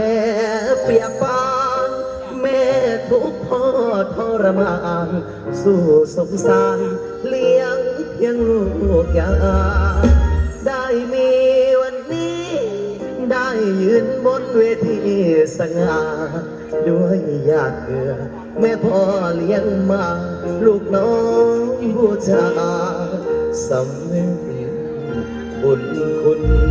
ท้เปียกปานแม่ทุกพ่อทรมาน สู้สงสารเลี้ยงเพียงลูกยาได้มีวันนี้ ได้ยืนบนเวทีสง่าด้วยยาดเหงื่อแม่พ่อเลี้ยงมา ลูกน้องบูชาสำนึกบุญคุณ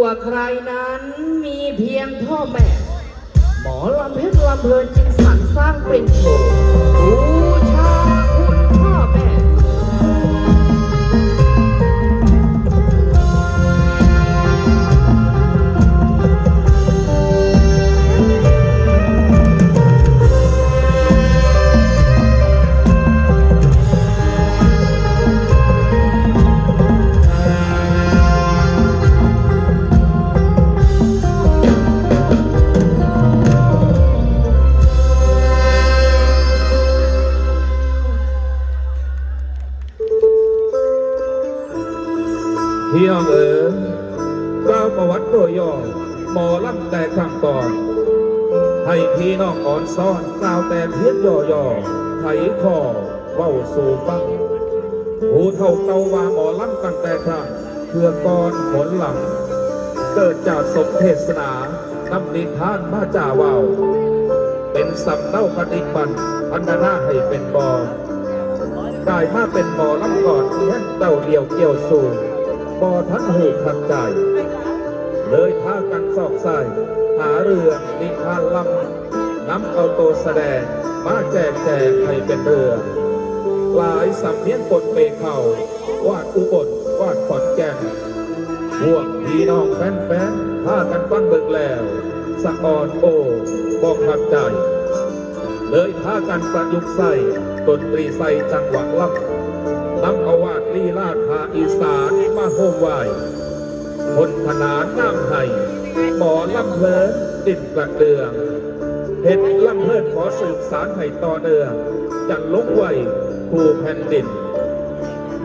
กว่าใครนั้นมีเพียงพ่อแม่ หมอลำเพชรลำเพลิน เฮียงเอ๋ยกล่าวประวัติตัวย่อหมอลำแต่ข้างก่อนให้พี่น้องอ่อนซ้อนกล่าวแต่เพี้ยงย่อๆไถคอเว้าสู่ฟังผู้เท่าเก่าว่าหมอลำตั้งแต่ครั้งเพื่อก่อนผลหลัง เกิดจากสมเทศนานำนิทานมาจ่าวาวเป็นสำเนาปฏิบัติพันนาให้เป็นบอกลายมาเป็นหมอลำก่อนที่แห่เต่าเดียวเกี่ยวสู่ บอทันหูขัดใจ เลยพากันสอกใส่หาเรือนิทานลำน้ำเอาโตวแสดง มาแจกแจกให้เป็นเรือ หลายสำเนียงปนเปเขาวาดอุบลวาดขอนแก่นพวกพี่น้องแฟนๆพากันฟังเบิ่งแล้วสะออนโอบอกขัดใจ เลยพากันประยุกต์ใส่ดนตรีใส่จังหวะลับนำเอา ลีลาดพาอีสานมาโฮมไหวคนขนานน้ำไห้หมอลำเพลินดินกระเดืองเห็นลำเพลินขอสืบสารให้ต่อเนื่องจังลงไว้คู่แผ่นดิน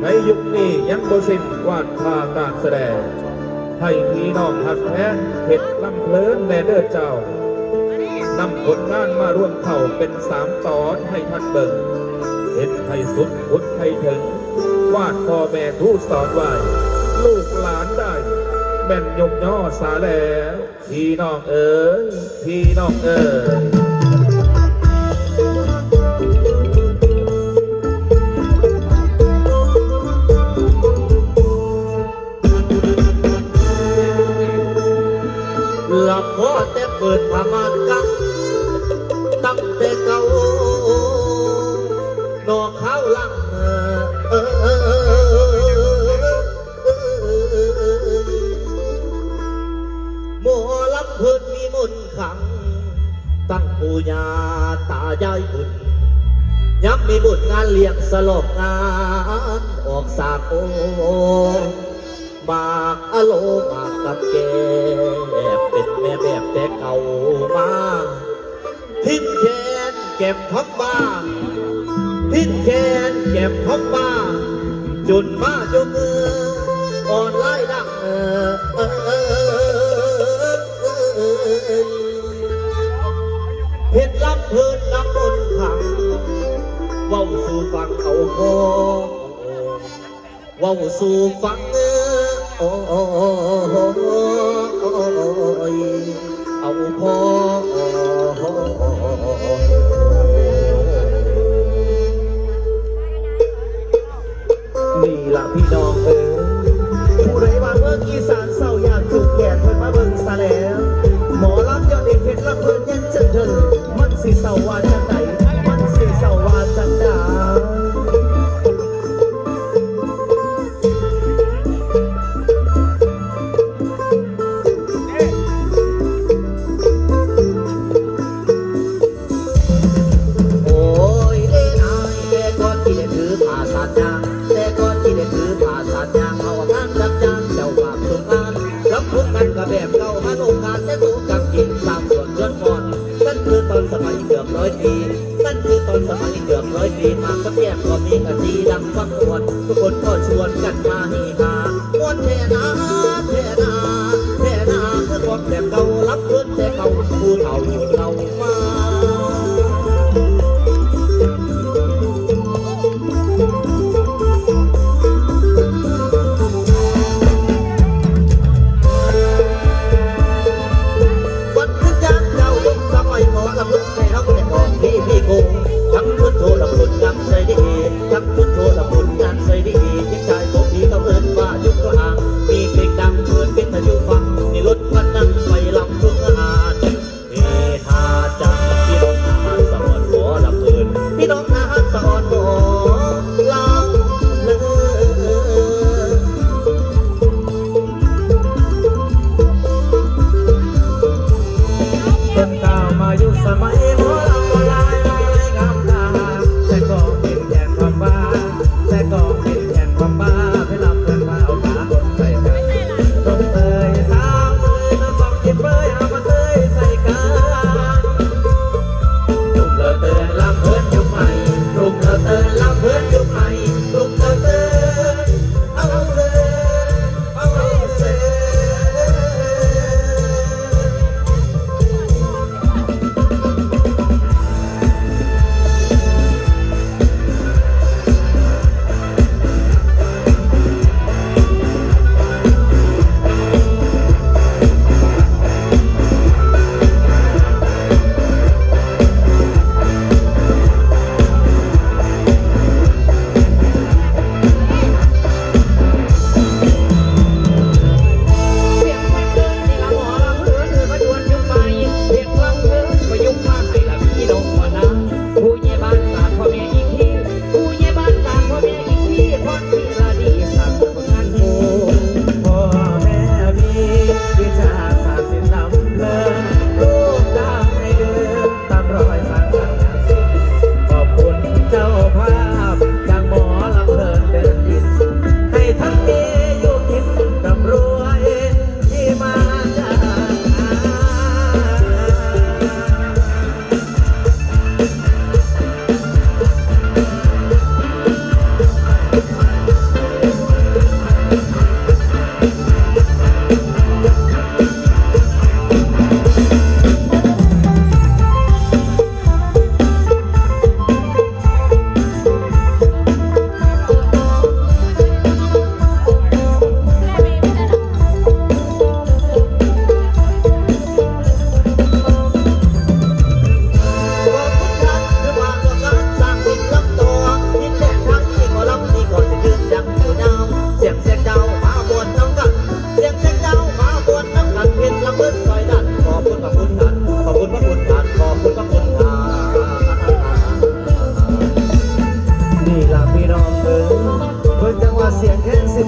ในยุคนี้ยังบสิ้นวาดพาการแสดงให้พี่น้องหัดแท้นเห็ดลำเพลินแน่เด้อเจ้านำผลงานมาร่วมเข้าเป็นสามตอนให้ท่านเบิ่งเห็นให้สุดพุดให้ถึง วาดพ่อแม่ทูตสอนไว้ลูกหลานได้แม่นยมย่อสาแล้วพี่น้องเอ๋ยพี่น้องเอ๋ย เพิ่นมีมนขัง ตั้งปู่ย่าตายายบุญย้ำมีบุญงานเลี้ยงสลบงาน ออกสากโอมากอโลมากกับแกเป็นแม่แบบแต่เก่ามาทิ้งแขนเก็บทับบ้านทิ้งแขนเก็บทับบ้านจนมาจนมืออ่อนไล่ดั สู่ฟังเขาโกเว้าสู่ฟังเออโอ้ยเอาพอนี่ล่ะพี่น้องเอ๋ผู้ใดว่าเมืองอีสานเศร้า วักขวดทุกคนก็ชวนกันมาให้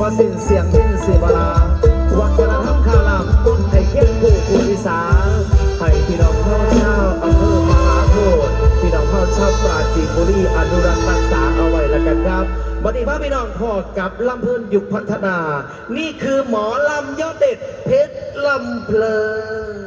่สิ้นเสียงสิ้นสีบลาวัฒนธรรมคาลามให้เก็บผู้ผู้อีสานให้พี่น้องเข้าเช่าอำเภอมหาโพธิ์พี่น้องเข้าเช่าปราจีนบุรีอนุรักษ์รักษาเอาไว้แล้วกันครับบันนี้พาพี่น้องพอกับลำเพลินยุคพัฒนา นี่คือหมอลำยอดเด็ดเพชรลำเพลิน